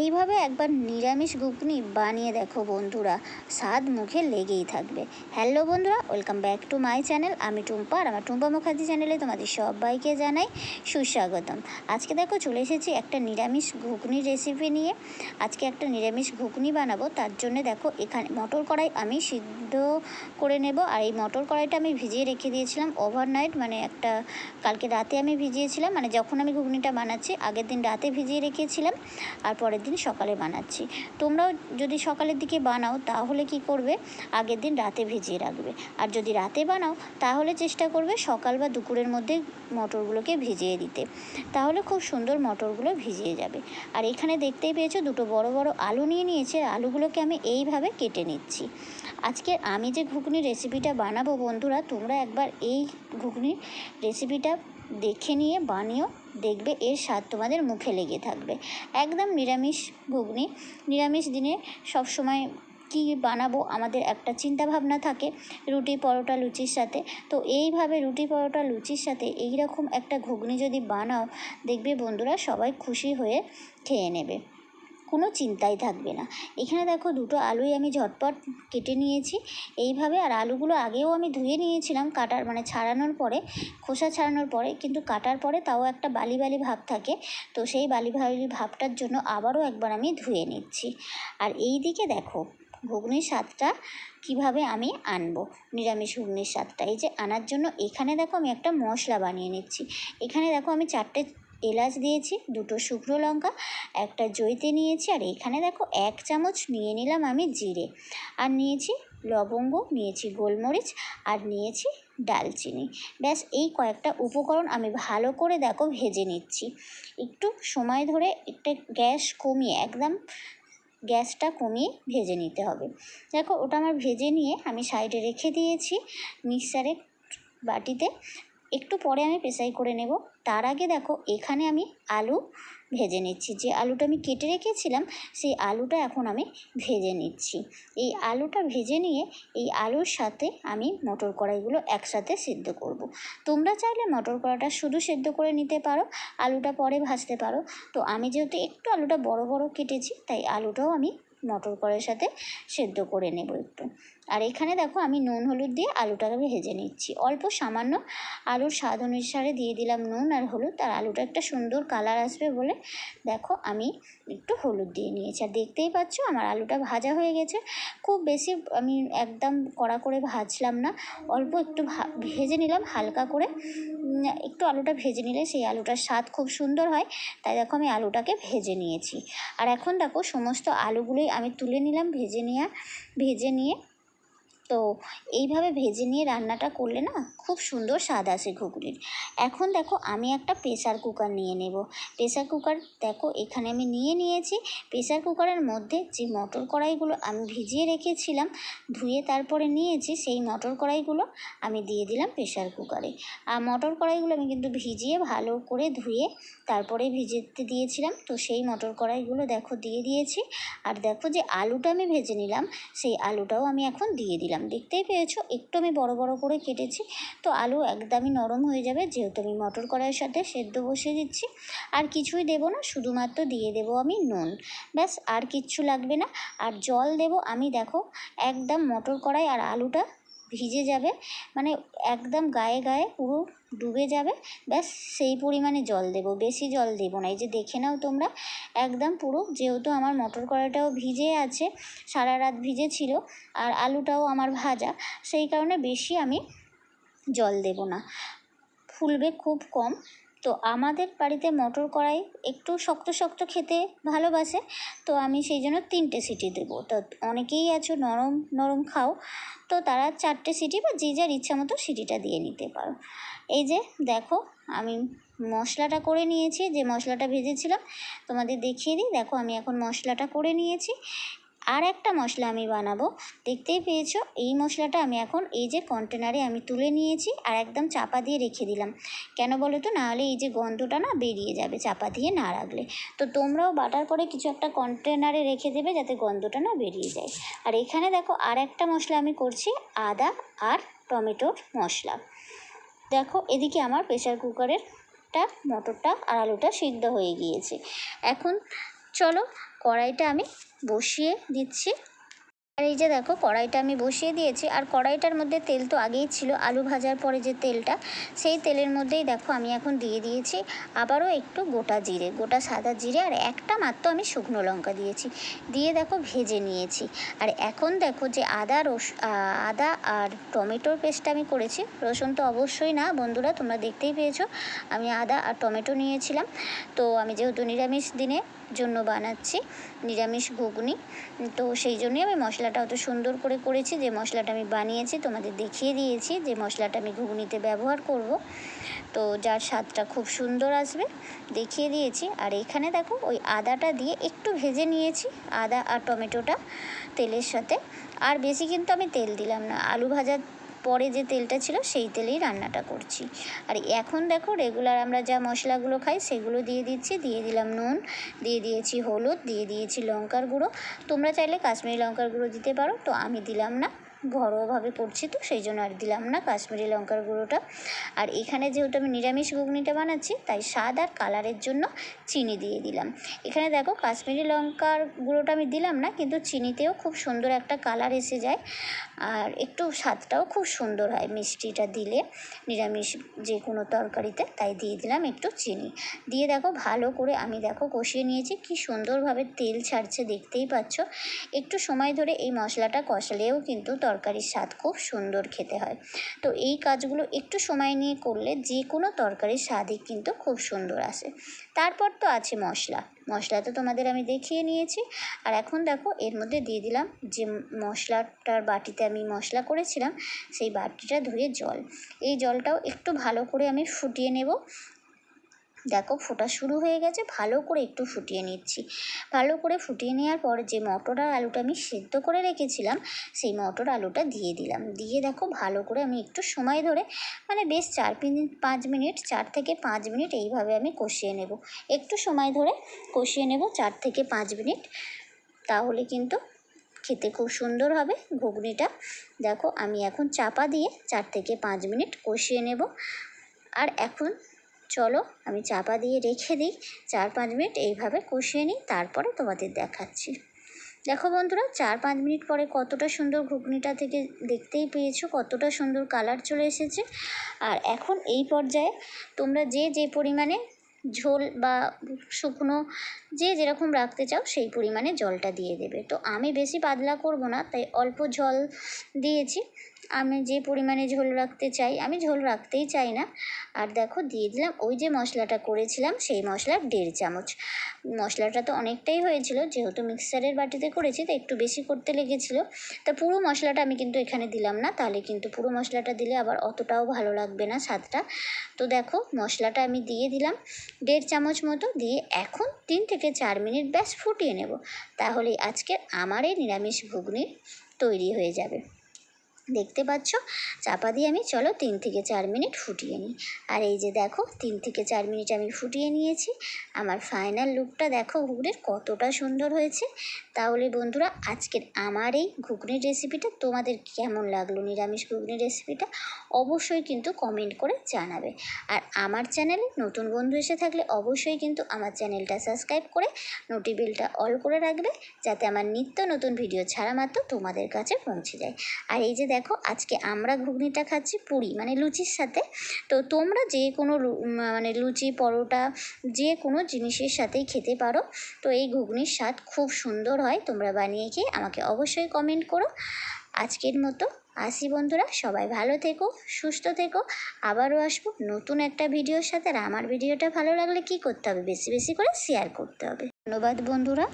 এইভাবে একবার নিরামিষ ঘুগনি বানিয়ে দেখো বন্ধুরা। স্বাদ মুখে লেগেই থাকবে। হ্যালো বন্ধুরা, welcome back to my channel. আমি টুম্পা আর আমার টুম্পা মুখার্জি চ্যানেলে তোমাদের সবাইকে জানাই সুস্বাগতম। আজকে দেখো চলে এসেছি একটা নিরামিষ ঘুগনির রেসিপি নিয়ে। আজকে একটা নিরামিষ ঘুগনি বানাবো। তার জন্য দেখো এখানে মটর কড়াই আমি সিদ্ধ করে নেব। আর এই মটর কড়াইটা আমি ভিজিয়ে রেখে দিয়েছিলাম ওভারনাইট মানে একটা কালকে রাতে আমি ভিজিয়েছিলাম। মানে যখন আমি ঘুগনিটা বানাচ্ছি, আগের দিন রাতে ভিজিয়ে রেখেছিলাম। আর পরের দিন সকালে বানাচ্ছি। তোমরাও যদি সকালের দিকে বানাও, তাহলে কি করবে? আগের দিন রাতে ভিজিয়ে রাখবে। আর যদি রাতে বানাও, তাহলে চেষ্টা করবে সকাল বা দুপুরের মধ্যে মটরগুলোকে ভিজিয়ে দিতে। তাহলে খুব সুন্দর মটরগুলো ভিজিয়ে যাবে। আর এখানে দেখতেই পেয়েছ, দুটো বড় বড় আলু নিয়ে নিয়েছে। আলুগুলোকে আমি এইভাবে কেটে নিচ্ছি। আজকে আমি যে ঘুগনির রেসিপিটা বানাবো বন্ধুরা, তোমরা একবার এই ঘুগনির রেসিপিটা দেখে নিয়ে বানিয়েও দেখবে এর স্বাদ তোমাদের মুখে লেগে থাকবে। একদম নিরামিষ ঘুগনি। নিরামিষ দিনে সবসময় কী বানাবো আমাদের একটা চিন্তা ভাবনা থাকে, রুটি, পরোটা, লুচির সাথে। তো এইভাবে রুটি, পরোটা, লুচির সাথে এই রকম একটা ঘুগনি যদি বানাও, দেখবে বন্ধুরা সবাই খুশি হয়ে খেয়ে নেবে। কোনো চিন্তাই থাকবে না। এখানে দেখো দুটো আলুই আমি ঝটপট কেটে নিয়েছি। এইভাবে আর আলুগুলো আগেও আমি ধুয়ে নিয়েছিলাম কাটার মানে ছাড়ানোর পরে, খোসা ছাড়ানোর পরে, কিন্তু কাটার পরে তাও একটা বালি বালি ভাব থাকে। তো সেই বালি বালি ভাবটার জন্য আবারও একবার আমি ধুয়ে নিচ্ছি। আর এই দিকে দেখো ঘুগনির স্বাদটা কীভাবে আমি আনব, নিরামিষ ঘুগনির স্বাদটা। এই যে আনার জন্য এখানে দেখো আমি একটা মশলা বানিয়ে নিচ্ছি। এখানে দেখো আমি চারটে এলাচ দিয়েছি, দুটো শুকনো লঙ্কা, একটা জৈতে নিয়েছি, আর এখানে দেখো এক চামচ নিয়ে নিলাম আমি জিরে। আর নিয়েছি লবঙ্গ, নিয়েছি গোলমরিচ, আর নিয়েছি ডালচিনি। ব্যাস, এই কয়েকটা উপকরণ আমি ভালো করে দেখো ভেজে নিচ্ছি। একটু সময় ধরে একটা গ্যাস কমিয়ে, একদম গ্যাসটা কমিয়ে ভেজে নিতে হবে। দেখো, ওটা আমার ভেজে নিয়ে আমি সাইডে রেখে দিয়েছি মিক্সারে বাটিতে। একটু পরে আমি পেশাই করে নেব। তার আগে দেখো, এখানে আমি আলু ভেজে নিচ্ছি। যে আলুটা আমি কেটে রেখেছিলাম, সেই আলুটা এখন আমি ভেজে নিচ্ছি। এই আলুটা ভেজে নিয়ে, এই আলুর সাথে আমি মটর কড়াইগুলো একসাথে সিদ্ধ করব। তোমরা চাইলে মটর কড়াইটা শুধু সেদ্ধ করে নিতে পারো, আলুটা পরে ভাজতে পারো। তো আমি যেহেতু একটু আলুটা বড় বড় কেটেছি, তাই আলুটাও আমি মটর কড়াইয়ের সাথে সেদ্ধ করে নেব একটু। আর এখানে দেখো আমি নুন, হলুদ দিয়ে আলুটাকে ভেজে নিচ্ছি। অল্প সামান্য আলুর স্বাদ অনুসারে দিয়ে দিলাম নুন আর হলুদ। আর আলুটা একটা সুন্দর কালার আসবে বলে দেখো আমি একটু হলুদ দিয়ে নিয়েছি। আর দেখতেই পাচ্ছ আমার আলুটা ভাজা হয়ে গেছে। খুব বেশি আমি একদম কড়া করে ভাজলাম না। অল্প একটু ভেজে নিলাম হালকা করে। একটু আলুটা ভেজে নিলে সেই আলুটার স্বাদ খুব সুন্দর হয়। তাই দেখো আমি আলুটাকে ভেজে নিয়েছি। আর এখন দেখো সমস্ত আলুগুলোই আমি তুলে নিলাম ভেজে নেওয়া ভেজে নিয়ে তো এইভাবে ভেজে নিয়ে রান্নাটা করলে না খুব সুন্দর স্বাদ আসে ঘুগনির। এখন দেখো আমি একটা প্রেসার কুকার নিয়ে নেব। প্রেসার কুকার দেখো এখানে আমি নিয়ে নিয়েছি। প্রেসার কুকারের মধ্যে যে মটর কড়াইগুলো আমি ভিজিয়ে রেখেছিলাম, ধুয়ে তারপরে নিয়েছি সেই মটর কড়াইগুলো আমি দিয়ে দিলাম প্রেসার কুকারে আর মটর কড়াইগুলো আমি কিন্তু ভিজিয়ে ভালো করে ধুয়ে তারপরে ভিজেতে দিয়েছিলাম। তো সেই মটর কড়াইগুলো দেখো দিয়ে দিয়েছি। আর দেখো যে আলুটা আমি ভেজে নিলাম, সেই আলুটাও আমি এখন দিয়ে দিলাম। দেখতেই পেয়েছ। একটু আমি বড় বড় করে কেটেছি। তো আলু একদমই নরম হয়ে যাবে। যেহেতু আমি মটর কড়াইয়ের সাথে সেদ্ধ বসিয়ে দিচ্ছি। আর কিছুই দেবো না, শুধুমাত্র দিয়ে দেব আমি নুন। ব্যাস, আর কিচ্ছু লাগবে না। আর জল দেব আমি, দেখো, একদম মটর কড়াই আর আলুটা ভিজে যাবে মানে একদম গায়ে গায়ে পুরো ডুবে যাবে, ব্যাস সেই পরিমাণে জল দেব, বেশি জল দেব না। এই যে দেখে নাও তোমরা, একদম পুরো যেহেতু আমার মটর কড়াইটাও ভিজে আছে, সারা রাত ভিজে ছিল, আর আলুটাও আমার ভাজা, সেই কারণে বেশি আমি জল দেব না। ফুলবে খুব কম তো আমাদের বাড়িতে মটর কড়াই একটু শক্ত শক্ত খেতে ভালোবাসে। তো আমি সেই জন্য তিনটে সিটি দেবো। তো অনেকেই আছো নরম নরম খাও। তো তারা চারটে সিটি বা যে যার ইচ্ছা মতো সিটিটা দিয়ে নিতে পারো। এই যে দেখো, আমি মশলাটা করে নিয়েছি। যে মশলাটা ভেজেছিলাম, তোমাদের দেখিয়ে দিই। দেখো, আমি এখন মশলাটা করে নিয়েছি। আর একটা মশলা আমি বানাবো। দেখতেই পেয়েছ? এই মশলাটা আমি এখন এই যে কন্টেনারে আমি তুলে নিয়েছি আর একদম চাপা দিয়ে রেখে দিলাম। কেন বলো তো? নাহলে এই যে গন্ধটা না বেরিয়ে যাবে চাপা দিয়ে না রাখলে। তো তোমরাও বাটার করে কিছু একটা কন্টেনারে রেখে দেবে যাতে গন্ধটা না বেরিয়ে যায়। আর এখানে দেখো আর একটা মশলা আমি করছি, আদা আর টমেটোর মশলা। দেখো এদিকে আমার প্রেশার কুকারের টা, মটরটা আর আলুটা সিদ্ধ হয়ে গিয়েছে। এখন চলো কড়াইটা আমি বসিয়ে দিচ্ছি। আর এই যে দেখো, কড়াইটা আমি বসিয়ে দিয়েছি। আর কড়াইটার মধ্যে তেল তো আগেই ছিল, আলু ভাজার পরে যে তেলটা, সেই তেলের মধ্যেই দেখো আমি এখন দিয়ে দিয়েছি আবারও একটু গোটা জিরে, গোটা সাদা জিরে আর একটা মাত্র আমি শুকনো লঙ্কা দিয়েছি। দিয়ে দেখো ভেজে নিয়েছি। আর এখন দেখো যে আদা রস আদা আর টমেটোর পেস্ট আমি করেছি। রসুন তো অবশ্যই না, বন্ধুরা তোমরা দেখতেই পেয়েছ। আমি আদা আর টমেটো নিয়েছিলাম। তো আমি যেহেতু নিরামিষ দিনে জন্য বানাচ্ছি, নিরামিষ ঘুগনি, তো সেই জন্যই আমি মশলাটা অত সুন্দর করে করেছি, যে মশলাটা আমি বানিয়েছি, তোমাদের দেখিয়ে দিয়েছি, যে মশলাটা আমি ঘুগনিতে ব্যবহার করব। তো যার স্বাদটা খুব সুন্দর আসবে, দেখিয়ে দিয়েছি। আর এখানে দেখো, ওই আদাটা দিয়ে একটু ভেজে নিয়েছি, আদা আর টমেটোটা তেলের সাথে। আর বেশি কিন্তু আমি তেল দিলাম না, আলু ভাজার পরে যে তেলটা ছিল সেই তেলেই রান্নাটা করছি। আর এখন দেখো রেগুলার আমরা যা মশলাগুলো খাই সেগুলো দিয়ে দিচ্ছি। দিয়ে দিলাম নুন, দিয়ে দিয়েছি হলুদ, দিয়ে দিয়েছি লঙ্কার গুঁড়ো। তোমরা চাইলে কাশ্মীরি লঙ্কার গুঁড়ো দিতে পারো। তো আমি দিলাম না। ঘরোয়াভাবে করছি তো, সেই জন্য আর দিলাম না কাশ্মীরি লঙ্কার গুঁড়োটা। আর এখানে যেহেতু আমি নিরামিষ ঘুগনিটা বানাচ্ছি, তাই স্বাদ আর কালারের জন্য চিনি দিয়ে দিলাম। এখানে দেখো কাশ্মীরি লঙ্কার গুঁড়োটা আমি দিলাম না, কিন্তু চিনিতেও খুব সুন্দর একটা কালার এসে যায়। আর একটু স্বাদটাও খুব সুন্দর হয় মিষ্টিটা দিলে, নিরামিষ যে কোনো তরকারিতে, তাই দিয়ে দিলাম একটু চিনি। দিয়ে দেখো ভালো করে আমি দেখো কষিয়ে নিয়েছি, কি সুন্দরভাবে তেল ছাড়ছে দেখতেই পাচ্ছ। একটু সময় ধরে এই মশলাটা কষালেও কিন্তু তরকারির স্বাদ খুব সুন্দর খেতে হয়। তো এই কাজগুলো একটু সময় নিয়ে করলে যে কোনো তরকারির স্বাদই কিন্তু খুব সুন্দর আসে। তারপর তো আছে মশলা। মশলা তো তোমাদের আমি দেখিয়ে নিয়েছি। আর এখন দেখো, এর মধ্যে দিয়ে দিলাম যে মশলাটার বাটিতে আমি মশলা করেছিলাম, সেই বাটিটা ধুয়ে জল। এই জলটাও একটু ভালো করে আমি ফুটিয়ে নেব। দেখো ফোটা শুরু হয়ে গেছে, ভালো করে একটু ফুটিয়ে নিচ্ছি। ভালো করে ফুটিয়ে নেওয়ার পর যে মটর আর আলুটা আমি সেদ্ধ করে রেখেছিলাম, সেই মটর আলুটা দিয়ে দিলাম। দিয়ে দেখো ভালো করে আমি একটু সময় ধরে মানে বেশ চার মিনিট পাঁচ মিনিট, চার থেকে পাঁচ মিনিট এইভাবে আমি কষিয়ে নেব। একটু সময় ধরে কষিয়ে নেব চার থেকে পাঁচ মিনিট, তাহলে কিন্তু খেতে খুব সুন্দর হবে ঘুগনিটা। দেখো আমি এখন চাপা দিয়ে চার থেকে পাঁচ মিনিট কষিয়ে নেব। আর এখন চলো আমি চাপা দিয়ে রেখে দিই। চার পাঁচ মিনিট এইভাবে কষিয়ে নিই, তারপরে তোমাদের দেখাচ্ছি। দেখো বন্ধুরা, চার পাঁচ মিনিট পরে কতটা সুন্দর ঘুগনিটা থেকে দেখতেই পেয়েছ, কতটা সুন্দর কালার চলে এসেছে। আর এখন এই পর্যায়ে তোমরা যে যে পরিমাণে ঝোল বা শুকনো যে যেরকম রাখতে চাও, সেই পরিমাণে জলটা দিয়ে দেবে। তো আমি বেশি পাতলা করব না, তাই অল্প জল দিয়েছি। আমি যে পরিমাণে ঝোল রাখতে চাই, আমি ঝোল রাখতেই চাই না। আর দেখো, দিয়ে দিলাম ওই যে মশলাটা করেছিলাম, সেই মশলার দেড় চামচ। মশলাটা তো অনেকটাই হয়েছিল, যেহেতু মিক্সারের বাটিতে করেছি তো একটু বেশি করতে লেগেছিল। তা পুরো মশলাটা আমি কিন্তু এখানে দিলাম না, তাহলে কিন্তু পুরো মশলাটা দিলে আবার অতটাও ভালো লাগবে না স্বাদটা। তো দেখো, মশলাটা আমি দিয়ে দিলাম দেড় চামচ মতো, দিয়ে এখন তিন থেকে চার মিনিট ব্যাস ফুটিয়ে নেব। তাহলে আজকের আমার এই নিরামিষ ঘুগনি তৈরি হয়ে যাবে। দেখতে পাচ্ছ? চাপা দিয়ে আমি, চলো তিন থেকে চার মিনিট ফুটিয়ে নিই। আর এই যে দেখো, তিন থেকে চার মিনিট আমি ফুটিয়ে নিয়েছি। আমার ফাইনাল লুকটা দেখো ঘুগনির কতটা সুন্দর হয়েছে। তাহলে বন্ধুরা, আজকের আমার এই ঘুগনির রেসিপিটা তোমাদের কেমন লাগল? নিরামিষ ঘুগনির রেসিপিটা অবশ্যই কিন্তু কমেন্ট করে জানাবে। আর আমার চ্যানেলে নতুন বন্ধু এসে থাকলে অবশ্যই কিন্তু আমার চ্যানেলটা সাবস্ক্রাইব করে নোটিবেলটা অল করে রাখবে, যাতে আমার নিত্য নতুন ভিডিও ছাড়া মাত্র তোমাদের কাছে পৌঁছে যায়। আর এই যে দেখো, আজকে আমরা ঘুগনিটা খাচ্ছি পুরি মানে লুচির সাথে। তো তোমরা যে কোনো মানে লুচি, পরোটা, যে কোনো জিনিসের সাথেই খেতে পারো। তো এই ঘুগনির স্বাদ খুব সুন্দর হয়, তোমরা বানিয়ে খেয়ে আমাকে অবশ্যই কমেন্ট করো। আজকের মতো আসি বন্ধুরা, সবাই ভালো থেকো, সুস্থ থেকো। আবারও আসব নতুন একটা ভিডিওর সাথে। আর আমার ভিডিওটা ভালো লাগলে কি করতে হবে? বেশি বেশি করে শেয়ার করতে হবে। ধন্যবাদ বন্ধুরা।